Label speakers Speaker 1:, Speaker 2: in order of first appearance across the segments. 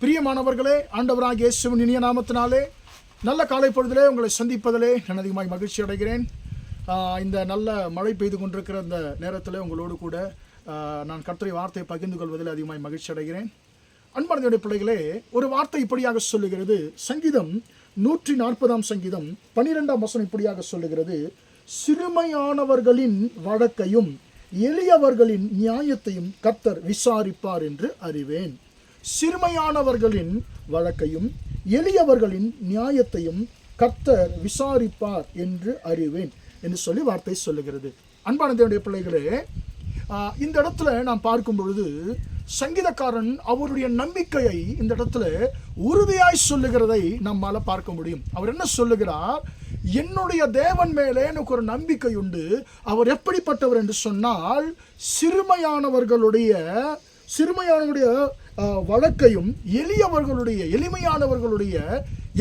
Speaker 1: பிரியமானவர்களே ஆண்டவராக இயேசுவின் இனிய நாமத்தினாலே நல்ல காலை பொழுதிலே உங்களை சந்திப்பதிலே நான் அதிகமாக மகிழ்ச்சி அடைகிறேன். இந்த நல்ல மழை பெய்து கொண்டிருக்கிற இந்த நேரத்தில் உங்களோடு கூட நான் கர்த்தரை வார்த்தையை பகிர்ந்து கொள்வதில் அதிகமாக மகிழ்ச்சி அடைகிறேன். அன்பானதுடைய பிள்ளைகளே ஒரு வார்த்தை இப்படியாக சொல்லுகிறது. சங்கீதம் நூற்றி நாற்பதாம் சங்கீதம் பன்னிரெண்டாம் வசனம் இப்படியாக சொல்லுகிறது. சிறுமையானவர்களின் வழக்கையும் எளியவர்களின் நியாயத்தையும் கர்த்தர் விசாரிப்பார் என்று அறிவேன். சிறுமையானவர்களின் வழக்கையும் எளியவர்களின் நியாயத்தையும் கர்த்தர் விசாரிப்பார் என்று அறிவேன் என்று சொல்லி வார்த்தை சொல்லுகிறது. அன்பான பிள்ளைகளே இந்த இடத்துல நாம் பார்க்கும் பொழுது சங்கீதக்காரன் அவருடைய நம்பிக்கையை இந்த இடத்துல உறுதியாய் சொல்லுகிறதை நம்மால பார்க்க முடியும். அவர் என்ன சொல்லுகிறார்? என்னுடைய தேவன் மேலே எனக்கு ஒரு நம்பிக்கை உண்டு. அவர் எப்படிப்பட்டவர்? என்று சொன்னால் சிறுமையானவர்களுடைய சிறுமையானவருடைய வழக்கையும் எளியவர்களுடைய எளிமையானவர்களுடைய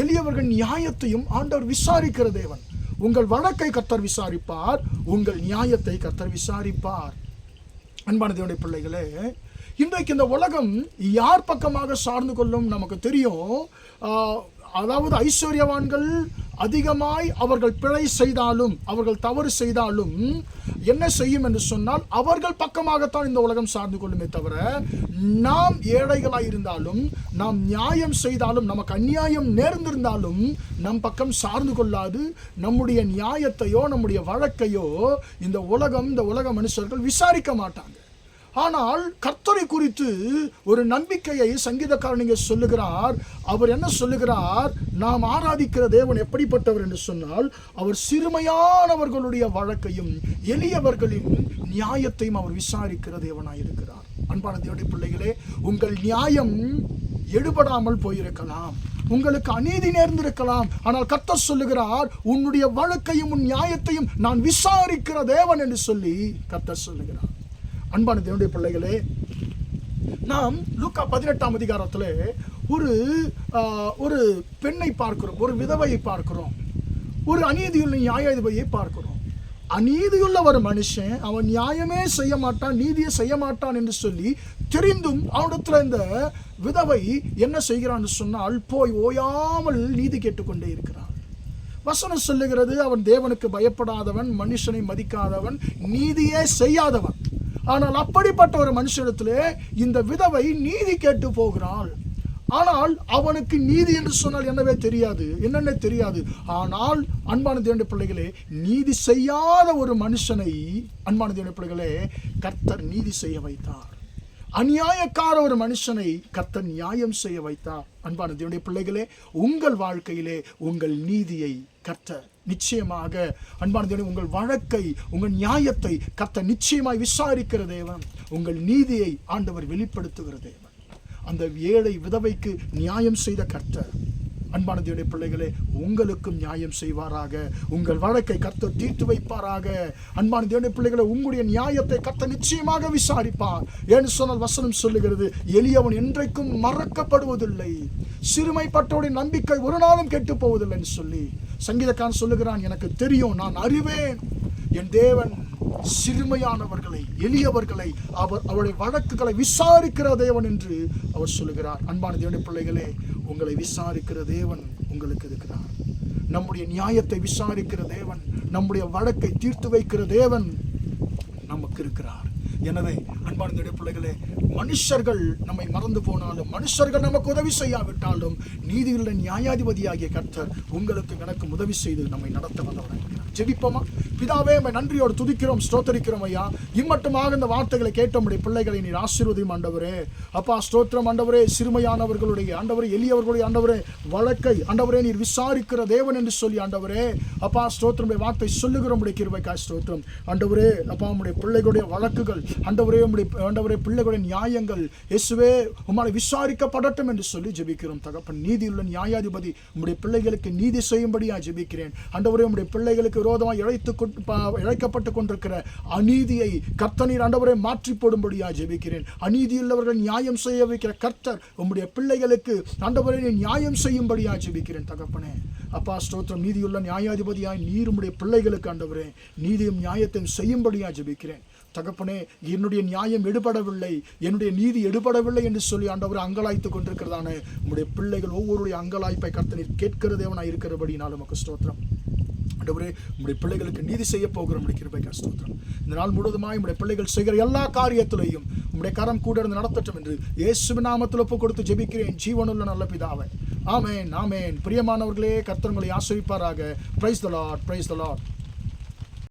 Speaker 1: எளியவர்கள் நியாயத்தையும் ஆண்டவர் விசாரிக்கிற தேவன். உங்கள் வழக்கை கத்தர் விசாரிப்பார் உங்கள் நியாயத்தை கத்தர் விசாரிப்பார். அன்பான தேவனுடைய பிள்ளைகளே இன்றைக்கு இந்த உலகம் யார் பக்கமாக சார்ந்து கொள்ளும் நமக்கு தெரியும்? அதாவது ஐஸ்வர்யவான்கள் அதிகமாய் அவர்கள் பிழை செய்தாலும் அவர்கள் தவறு செய்தாலும் என்ன செய்யும் என்று சொன்னால் அவர்கள் பக்கமாகத்தான் இந்த உலகம் சார்ந்து கொள்ளுமே தவிர நாம் ஏழைகளாய் இருந்தாலும் நாம் நியாயம் செய்தாலும் நமக்கு அநியாயம் நேர்ந்திருந்தாலும் நம் பக்கம் சார்ந்து கொள்ளாது. நம்முடைய நியாயத்தையோ நம்முடைய வழக்கையோ இந்த உலகம் இந்த உலக மனுஷர்கள் விசாரிக்க மாட்டாங்க. ஆனால் கர்த்தரை குறித்து ஒரு நம்பிக்கையை சங்கீதக்காரன் சொல்லுகிறார். அவர் என்ன சொல்லுகிறார்? நாம் ஆராதிக்கிற தேவன் எப்படிப்பட்டவர் என்று சொன்னால் அவர் சிறுமையானவர்களுடைய வழக்கையும் எளியவர்களின் நியாயத்தையும் அவர் விசாரிக்கிற தேவனாய் இருக்கிறார். அன்பான தேவனுடைய பிள்ளைகளே உங்கள் நியாயம் எடுபடாமல் போயிருக்கலாம். உங்களுக்கு அநீதி நேர்ந்திருக்கலாம். ஆனால் கர்த்தர் சொல்லுகிறார் உன்னுடைய வழக்கையும் உன் நியாயத்தையும் நான் விசாரிக்கிற தேவன் என்று சொல்லி கர்த்தர் சொல்லுகிறார். அன்பான தேவனுடைய பிள்ளைகளே நாம் லூக்கா பதினெட்டாம் அதிகாரத்தில் ஒரு ஒரு பெண்ணை பார்க்கிறோம் ஒரு விதவையை பார்க்கிறோம் ஒரு அநீதியுள்ள நியாயாதிபதியை பார்க்கிறோம். அநீதியுள்ள ஒரு மனுஷன் அவன் நியாயமே செய்ய மாட்டான் நீதியை செய்ய மாட்டான் என்று சொல்லி தெரிந்தும் அவனிடத்துல இந்த விதவை என்ன செய்கிறான்னு சொன்னால் போய் ஓயாமல் நீதி கேட்டுக்கொண்டே இருக்கிறான். வசனம் சொல்லுகிறது அவன் தேவனுக்கு பயப்படாதவன் மனுஷனை மதிக்காதவன் நீதியே செய்யாதவன். ஆனால் அப்படிப்பட்ட ஒரு மனுஷனிடத்திலே இந்த விதவை நீதி கேட்டு போகிறாள். ஆனால் அவனுக்கு நீதி என்று சொன்னால் என்னவே தெரியாது. என்னென்ன தெரியாது. ஆனால் அன்பான தேவனுடைய பிள்ளைகளே நீதி செய்யாத ஒரு மனுஷனை அன்பான தேவனுடைய பிள்ளைகளே கர்த்தர் நீதி செய்ய வைத்தார். அநியாயக்கார ஒரு மனுஷனை கத்த நியாயம் செய்ய வைத்தார். அன்பான தேவனுடைய பிள்ளைகளே உங்கள் வாழ்க்கையிலே உங்கள் நீதியை கத்த நிச்சயமாக அன்பான தேவனே உங்கள் வழக்கை உங்கள் நியாயத்தை கத்த நிச்சயமாய் விசாரிக்கிற தேவன். உங்கள் நீதியை ஆண்டவர் வெளிப்படுத்துகிற தேவன். அந்த ஏழை விதவைக்கு நியாயம் செய்த கர்த்தர் அன்பான பிள்ளைகளே உங்களுக்கும் நியாயம் செய்வாராக. உங்கள் வழக்கை கர்த்தர் தீர்த்து வைப்பாராக. அன்பான பிள்ளைகளை உங்களுடைய நியாயத்தை கர்த்த நிச்சயமாக விசாரிப்பார். ஏன்னு சொன்னால் வசனம் சொல்லுகிறது எளியவன் என்றைக்கும் மறக்கப்படுவதில்லை. சிறுமைப்பட்டவருடைய நம்பிக்கை ஒரு நாளும் கெட்டு போவதில்லைன்னு சொல்லி சங்கீதக்காரன் சொல்லுகிறான் எனக்கு தெரியும் நான் அறிவேன். என் தேவன் சிறுமையானவர்களை எளியவர்களை அவர் அவருடைய வழக்குகளை விசாரிக்கிற தேவன் என்று அவர் சொல்லுகிறார். அன்பான தேவனுடைய பிள்ளைகளே உங்களை விசாரிக்கிற தேவன் உங்களுக்கு இருக்கிறார். நம்முடைய நியாயத்தை விசாரிக்கிற தேவன் நம்முடைய வழக்கை தீர்த்து வைக்கிற தேவன் நமக்கு இருக்கிறார். எனவே அன்பான பிள்ளைகளே மனுஷர்கள் நம்மை மறந்து போனாலும் மனுஷர்கள் நமக்கு உதவி செய்யாவிட்டாலும் நீதியுள்ள நியாயாதிபதியாகிய கர்த்தர் உங்களுக்கு எனக்கு உதவி செய்து நம்மை நடத்த வந்தவராக ஜெபிப்போமா? பிதாவே உம்மை நன்றியோடு துதிக்கிறோம் ஸ்தோத்தரிக்கிறோம் ஐயா. இம்மட்டுமாக இந்த வார்த்தைகளை கேட்ட பிள்ளைகளை நீர் ஆசீர்வதியும் ஆண்டவரே. அப்பா ஸ்தோத்திரம் ஆண்டவரே. சிறுமையானவர்களுடைய ஆண்டவரே எளியவர்களுடைய ஆண்டவரே. வழக்கை ஆண்டவரே நீர் விசாரிக்கிற தேவன் என்று சொல்லி ஆண்டவரே. அப்பா ஸ்தோத்திரமுடைய வார்த்தை சொல்லுகிற உடைய கிருபைக்காய் ஸ்தோத்திரம். ஆண்டவரே அப்பா உம்முடைய பிள்ளைகளுடைய வழக்குகள் ஆண்டவரே உம்முடைய ஆண்டவரே பிள்ளைகளுடைய நியாயங்கள் இயேசுவே உம்மாலை விசாரிக்கப்படட்டும் என்று சொல்லி ஜெபிக்கிறோம். தகப்பன் நீதியுள்ள நியாயாதிபதி உம்முடைய பிள்ளைகளுக்கு நீதி செய்யும்படியாக ஜெபிக்கிறேன். ஆண்டவரே உம்முடைய பிள்ளைகளுக்கு விரோதமாக இழைத்து கொண்டு- இழைக்கப்பட்டு கொண்டிருக்கிற அநீதியை கர்த்தனீர் ஆண்டவரை மாற்றி போடும்படியாக ஜெபிக்கிறேன். அநீதியுள்ளவர்கள் நியாயம் செய்ய வைக்கிற கர்த்தர் உம்முடைய பிள்ளைகளுக்கு ஆண்டவரை நியாயம் செய்யும்படியா ஜெபிக்கிறேன் தகப்பனே. அப்பா ஸ்தோத்திரம். நீதியுள்ள நியாயாதிபதியாய் நீர் உம்முடைய பிள்ளைகளுக்கு ஆண்டவரே நீதியும் நியாயத்தையும் செய்யும்படியா ஜெபிக்கிறேன். தகப்பனே என்னுடைய நியாயம் எடுபடவில்லை. என்னுடைய நீதி எடுபடவில்லை என்று சொல்லி ஆண்டவர் அங்கலாய்த்து கொண்டிருக்கிறதானே. உம்முடைய பிள்ளைகள் ஒவ்வொருடைய அங்கலாய்ப்பை கர்த்தனீர் கேட்கிற இருக்கிறபடி இருக்கிறபடினாலும் நமக்கு ஸ்தோத்திரம். ஆண்டவரே உங்களுடைய பிள்ளைகளுக்கு நீதி செய்ய போகிற உம்முடைய கிருபைக்கு ஸ்தோத்திரம். இந்த நாள் முழுவதுமாய் உங்களுடைய பிள்ளைகள் செய்கிற எல்லா காரியத்திலையும் உங்களுடைய கரம் கூட இருந்து நடத்தட்டும் என்று இயேசு நாமத்தில் ஒப்பு கொடுத்து ஜெபிக்கிறேன். ஜீவனுள்ள நல்ல பிதாவை. ஆமேன் ஆமேன். பிரியமானவர்களே கர்த்தங்களை ஆசிரிப்பாராக. Praise the Lord praise the Lord